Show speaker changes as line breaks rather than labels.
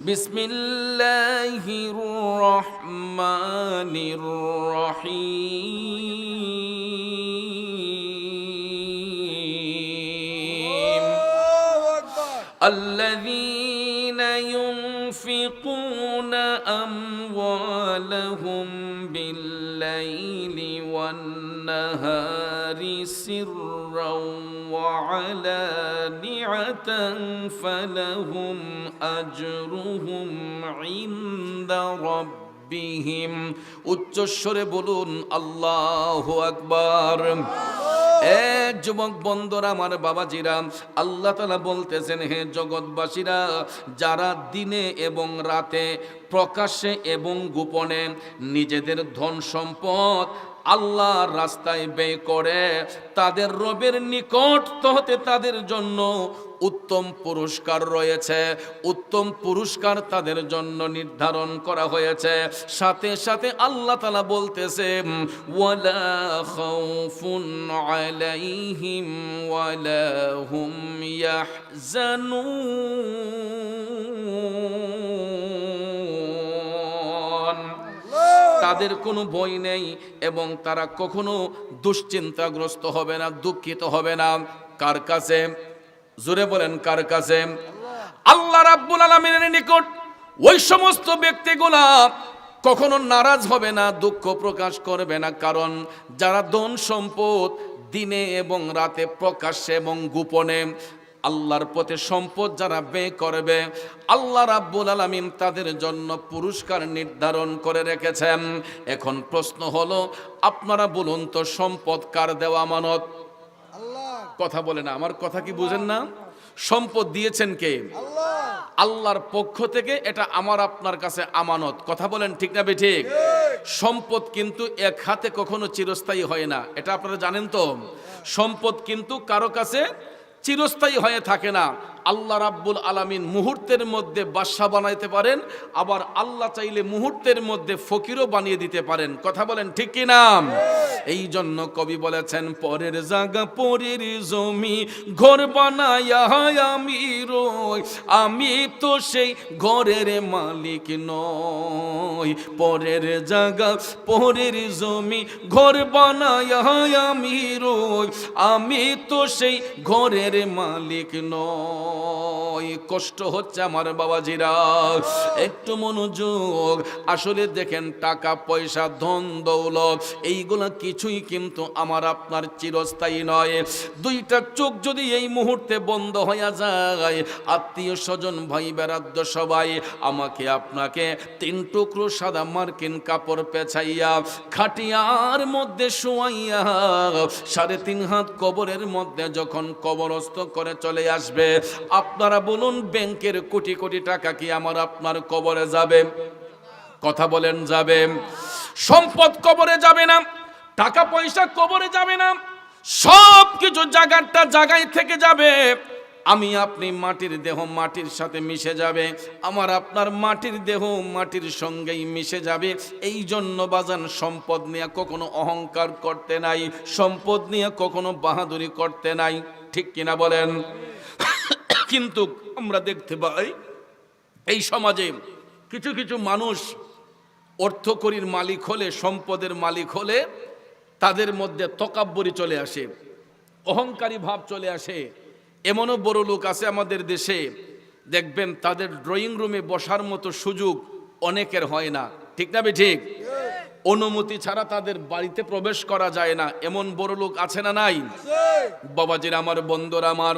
بسم الله الرحمن الرحيم. الذين ينفقون أموالهم بالليل والنهار سرا وعلانية فلهم أجرهم عند ربهم উচ্চস্বরে বলুন আল্লাহ আকবার এক যুবক বন্ধুরা আমার বাবাজিরা আল্লাহ তালা বলতেছেন হে জগৎবাসীরা যারা দিনে এবং রাতে প্রকাশ্যে এবং গোপনে নিজেদের ধন সম্পদ আল্লাহর রাস্তায় ব্যয় করে, তাদের রবের নিকট হতে তাদের জন্য উত্তম পুরস্কার রয়েছে। উত্তম পুরস্কার তাদের জন্য নির্ধারণ করা হয়েছে। সাথে সাথে আল্লাহ তালা বলতেছে, ওয়ালা খাউফুন ওয়ালা হুম তাদের কোনো বই নেই এবং তারা কখনো দুশ্চিন্তাগ্রস্ত হবে না, দুঃখিত হবে না। কার কাছে? জোরে বলেন, কার কাছে? আল্লাহ রাব্বুল আলামিনের নিকট ওই সমস্ত ব্যক্তিগুলা কখনো নারাজ হবে না, দুঃখ প্রকাশ করবে না। কারণ যারা ধন সম্পদ দিনে এবং রাতে প্রকাশ্যে এবং গোপনে আল্লাহর পথে সম্পদ যারা ব্যয় করবে আল্লাহ রাব্বুল আলামিন তাদের জন্য পুরস্কার নির্ধারণ করে রেখেছেন। এখন প্রশ্ন হলো আপনারা বলুন তো সম্পদ কার দেওয়া আমানত? কথা বলে না আমার কথা কি বুঝেন না? সম্পদ দিয়েছেন কে? আল্লাহর পক্ষ থেকে এটা আমার আপনার কাছে আমানত। কথা বলেন ঠিক না ঠিক। সম্পদ কিন্তু এক হাতে কখনো চিরস্থায়ী হয় না এটা আপনারা জানেন তো? সম্পদ কিন্তু কারও কাছে চিরস্থায়ী হয়ে থাকে না। আল্লাহ রাব্বুল আলামিন মুহূর্তের মধ্যে বাদশা বানাইতে পারেন, আবার আল্লাহ চাইলে মুহূর্তের মধ্যে ফকিরও বানিয়ে দিতে পারেন। কথা বলেন ঠিক কি না? এই জন্য কবি বলেছেন, পরের জাগা পরের জমি ঘর বানায়া আমি রই। আমি তো সেই ঘরের মালিক নই। পরের জায়গা পরের জমি ঘর বানায়া আমি রই। আমি তো সেই ঘরের মালিক কষ্ট হচ্ছে আমার বাবাজিরা। একটু মনোযোগ। আসলে দেখেন, টাকা, পয়সা, ধন, দৌলত, এইগুলা কিছুই কিন্তু আমার আপনার চিরস্থায়ী নয়। দুইটা চোখ যদি এই মুহূর্তে বন্ধ হয়ে যায়, আত্মীয় স্বজন, ভাই বেড়াদ্য সবাই আমাকে আপনাকে তিন টুকরো সাদা মার্কিন কাপড় পেছাইয়া, খাটিয়ার মধ্যে শোয়াইয়া, সাড়ে তিন হাত কবরের মধ্যে যখন কবরস্থ করে চলে আসবে আপনারা বলুন, ব্যাংকের কোটি কোটি টাকা কি আমার আপনার কবরে যাবে? কথা বলেন, যাবে। সম্পদ কবরে যাবে না, টাকা পয়সা কবরে যাবে না, সব কিছু জায়গাটা জায়গায় থেকে যাবে। আমি আপনি মাটির দেহ মাটির সাথে মিশে যাবে, আমার আপনার মাটির দেহ মাটির সঙ্গেই মিশে যাবে। এই জন্য বাজান, সম্পদ নিয়ে কখনো অহংকার করতে নাই, সম্পদ নিয়ে কখনো বাহাদুরি করতে নাই। ঠিক কিনা বলেন? কিন্তু আমরা দেখতে পাই এই সমাজে কিছু কিছু মানুষ অর্থকরীর মালিক হলে সম্পদের মালিক হলে তাদের মধ্যে তকাব্বরি চলে আসে অহংকারী ভাব চলে আসে। এমনও বড় লোক আছে আমাদের দেশে দেখবেন তাদের ড্রয়িং রুমে বসার মতো সুযোগ অনেকের হয় না। ঠিক না ঠিক? অনুমতি ছাড়া তাদের বাড়িতে প্রবেশ করা যায় না। এমন বড় লোক আছে না নাই? বাবাজির আমার বন্ধুরা আমার